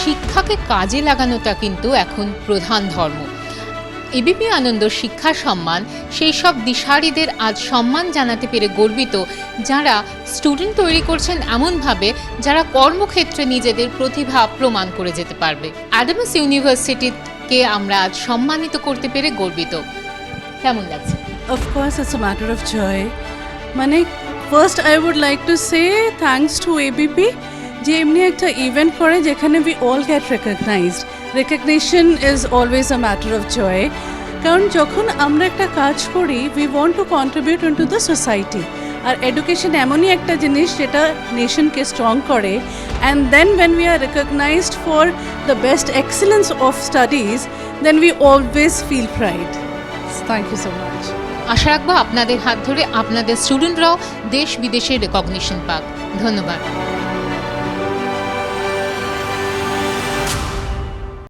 শিক্ষাকে কাজে লাগানোটা কিন্তু এখন প্রধান ধর্ম। এবিপি আনন্দ শিক্ষা সম্মান, সেই সব দিশারিদের আজ সম্মান জানাতে পেরে গর্বিত যারা স্টুডেন্ট তৈরি করছেন এমনভাবে যারা কর্মক্ষেত্রে নিজেদের প্রতিভা প্রমাণ করে যেতে পারবে। অ্যাডামাস ইউনিভার্সিটিকে আমরা আজ সম্মানিত করতে পেরে গর্বিত। কেমন লাগছে? Course, it's a matter of joy. মানে first I would like to say thanks to ABP যে এমনি একটা ইভেন্ট করে যেখানে we all get recognised recognition is always a matter of joy কারণ যখন আমরা একটা কাজ করি we want to contribute into the society R education এমনই একটা জিনিস যেটা নেশনকে স্ট্রং করে। And then when we are recognised for the best excellence of studies then we always feel pride thank you so much আশা রাখব আপনাদের হাত ধরে আপনাদের স্টুডেন্টরাও দেশ বিদেশে রেকগনিশন পাক। ধন্যবাদ।